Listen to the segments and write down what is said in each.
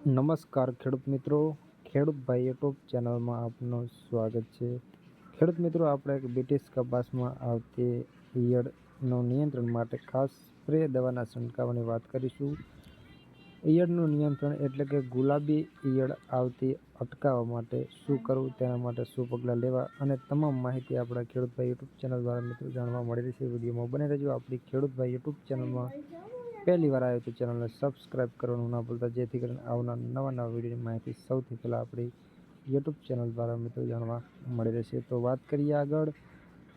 નમસ્કાર ખેડૂત મિત્રો. ખેડૂત ભાઈ યુટ્યુબ ચેનલમાં આપનું સ્વાગત છે. ખેડૂત મિત્રો, આપણે એક બ્રિટિશ કપાસમાં આવતી ઈયળનું નિયંત્રણ માટે ખાસ સ્પ્રે દવાના છંટકાવની વાત કરીશું. ઈયળનું નિયંત્રણ એટલે કે ગુલાબી ઈયળ આવતી અટકાવવા માટે શું કરવું, તેના માટે શું પગલાં લેવા અને તમામ માહિતી આપણા ખેડૂત ભાઈ યુટ્યુબ ચેનલ દ્વારા મિત્રો જાણવા મળી રહેશે. વિડીયોમાં બને રહેજો. આપણી ખેડૂત ભાઈ યુટ્યુબ ચેનલમાં પહેલી વાર આવ્યો તો ચેનલને સબસ્ક્રાઈબ કરવાનું ના ભૂલતા, જેથી કરીને આવનાર નવા નવા વિડીયોની માહિતી સૌથી પહેલાં આપણી યુટ્યુબ ચેનલ દ્વારા મિત્રો જાણવા મળી રહેશે. તો વાત કરીએ આગળ.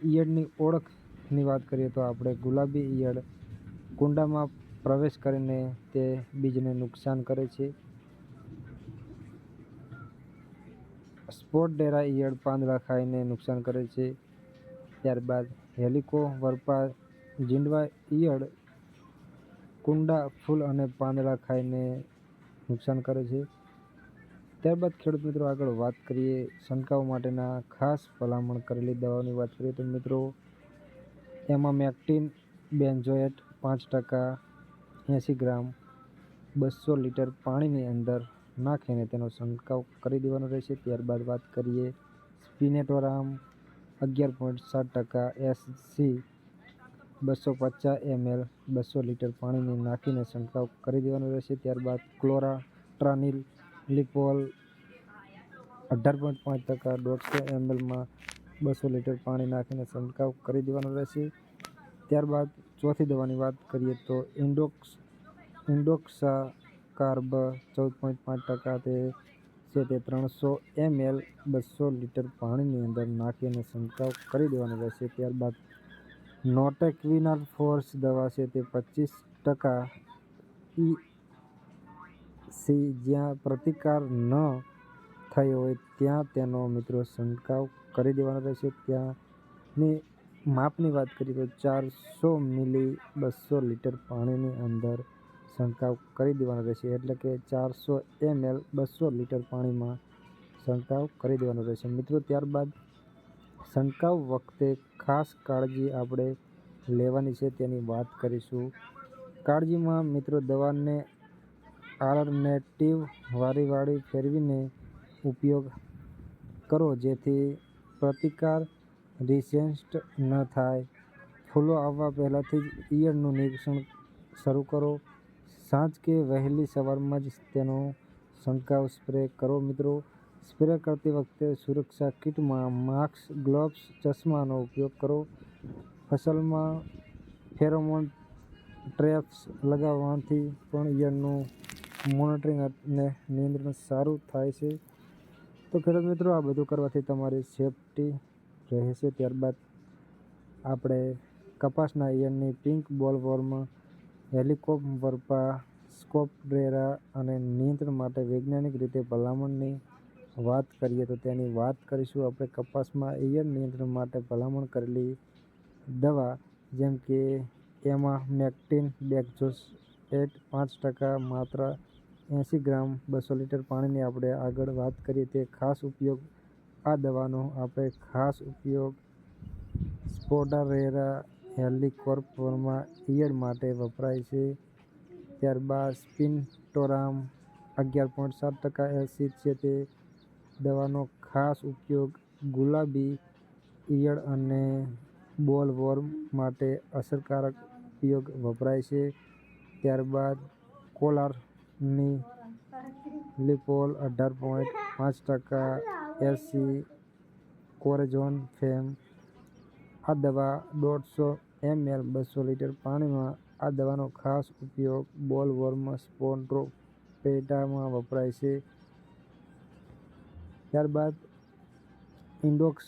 ઈયળની ઓળખની વાત કરીએ તો આપણે ગુલાબી ઈયળ કુંડામાં પ્રવેશ કરીને તે બીજને નુકસાન કરે છે. સ્પોટ ડેરા ઈયળ પાંદડા ખાઈને નુકસાન કરે છે. ત્યારબાદ હેલિકો વરપા જીંડવા ઈયળ કુંડા, ફૂલ અને પાંદડા ખાઈને નુકસાન કરે છે. ત્યારબાદ ખેડૂત મિત્રો આગળ વાત કરીએ છંટકાવ માટેના ખાસ ભલામણ કરેલી દવાઓની વાત કરીએ તો મિત્રો એમાં મેક્ટિન બેન્ઝોએટ પાંચ ટકા, એંસી ગ્રામ બસો લીટર પાણીની અંદર નાખીને તેનો છંટકાવ કરી દેવાનો રહેશે. ત્યારબાદ વાત કરીએ સ્પિનેટોરામ, અગિયાર પોઈન્ટ સાત ટકા એસસી બસો પચાસ એમએલ બસો લીટર પાણીને નાખીને છંટકાવ કરી દેવાનો રહેશે. ત્યારબાદ ક્લોરા ટ્રાનિલ લિપોલ અઢાર પોઈન્ટ પાંચ ટકા, દોઢસો એમએલમાં બસો લીટર પાણી નાખીને છંટકાવ કરી દેવાનો રહેશે. ત્યારબાદ ચોથી દવાની વાત કરીએ તો ઇન્ડોક્સ ઇન્ડોક્સા કાર્બ ચૌદ પોઈન્ટ પાંચ ટકા તે છે તે ત્રણસો એમએલ બસો લીટર પાણીની અંદર નાખીને છંટકાવ કરી દેવાનો રહેશે. ત્યારબાદ નોટેક્વિનર ફોર્સ દવા છે તે પચીસ ટકા ઈ સી જ્યાં પ્રતિકાર ન થયો હોય ત્યાં તેનો મિત્રો છંટકાવ કરી દેવાનો રહેશે. ત્યાંની માપની વાત કરીએ તો ચારસો મિલી બસો લીટર પાણીની અંદર છંટકાવ કરી દેવાનો રહેશે. એટલે કે ચારસો એમએલ બસો લીટર પાણીમાં છંટકાવ કરી દેવાનો રહેશે. મિત્રો, ત્યારબાદ છંટકાવ વખતે ખાસ કાળજી આપણે લેવાની છે તેની વાત કરીશું. કાળજીમાં મિત્રો દવાને આલ્ટરનેટિવ વારી વાળી ફેરવીને ઉપયોગ કરો, જેથી પ્રતિકાર રિસેન્સ્ટ ન થાય. ફૂલો આવવા પહેલાંથી જ ઈયળનું નિરીક્ષણ શરૂ કરો. સાંજ કે વહેલી સવારમાં જ તેનો છંટકાવ સ્પ્રે કરો મિત્રો. સ્પ્રે કરતી વખતે સુરક્ષા કીટમાં માસ્ક, ગ્લોવ્સ, ચશ્માનો ઉપયોગ કરો. ફસલમાં ફેરોમોન ટ્રેપ્સ લગાવવાથી પણ ઈયળનું મોનિટરિંગ અને નિયંત્રણ સારું થાય છે. તો ખેડૂત મિત્રો, આ બધું કરવાથી તમારી સેફટી રહેશે. ત્યારબાદ આપણે કપાસના ઈયળની પિંક બોલવોર્મ હેલિકોપ વર્પા સ્કોપ ડ્રેરા અને નિયંત્રણ માટે વૈજ્ઞાનિક રીતે ભલામણની વાત કરીએ તો તેની વાત કરીશું. આપણે કપાસમાં ઈયળ નિયંત્રણ માટે ભલામણ કરેલી દવા જેમ કે એમાં મેક્ટિન બેક્ઝોસ એટ પાંચ ટકા માત્ર એંસી ગ્રામ બસો લીટર પાણીની આપણે આગળ વાત કરીએ તે ખાસ ઉપયોગ આ દવાનો આપણે ખાસ ઉપયોગ સ્પોડારેરા હેલિકોર્પોરમાં ઈયળ માટે વપરાય છે. ત્યારબાદ સ્પિન ટોરામ અગિયાર પોઈન્ટ સાત ટકા એસિડ છે તે દવાનો ખાસ ઉપયોગ ગુલાબી, ઈયળ અને બોલવોર્મ માટે અસરકારક ઉપયોગ વપરાય છે. ત્યારબાદ કોલારની લિપોલ અઢાર પોઈન્ટ પાંચ ટકા એસી કોરેઝોન ફેમ. આ દવા દોઢસો એમએલ બસો લીટર પાણીમાં આ દવાનો ખાસ ઉપયોગ બોલવોર્મ સ્પોન્ટ્રોપેટામાં વપરાય છે. ત્યારબાદ ઇન્ડોક્સ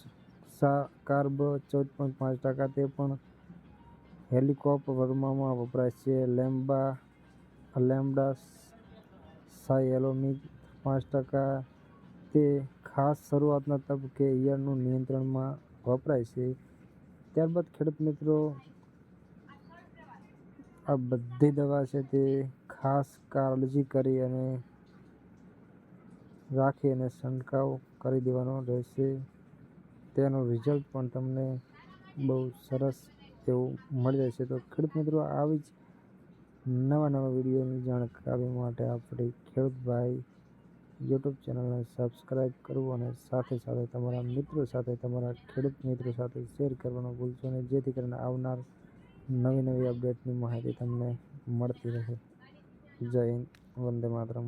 સા કાર્બ ચૌદ પોઈન્ટ પાંચ ટકા તે પણ હેલિકોપ વર્મામાં વપરાય છે. લેમ્બા, લેમ્બડા સાયલોમિક પાંચ ટકા તે ખાસ શરૂઆતના તબક્કે ઈયળનું નિયંત્રણમાં વપરાય છે. ત્યારબાદ ખેડૂત મિત્રો, આ બધી દવા છે તે ખાસ કાળજી કરી અને રાખી અને છંટકાવ કરી દેવાનો રહેશે. તેનું રિઝલ્ટ પણ તમને બહુ સરસ એવું મળી રહેશે તો ખેડૂત મિત્રો, આવી જ નવા નવા વિડીયોની જાણકારી માટે આપણી ખેડૂતભાઈ યુટ્યુબ ચેનલને સબસ્ક્રાઈબ કરવું અને સાથે સાથે તમારા મિત્રો સાથે તમારા ખેડૂત મિત્રો સાથે શેર કરવાનું ભૂલશો નહીં. જેથી કરીને આવનાર નવી નવી અપડેટની માહિતી તમને મળતી રહે. જય હિન્દ, વંદે માતરમ.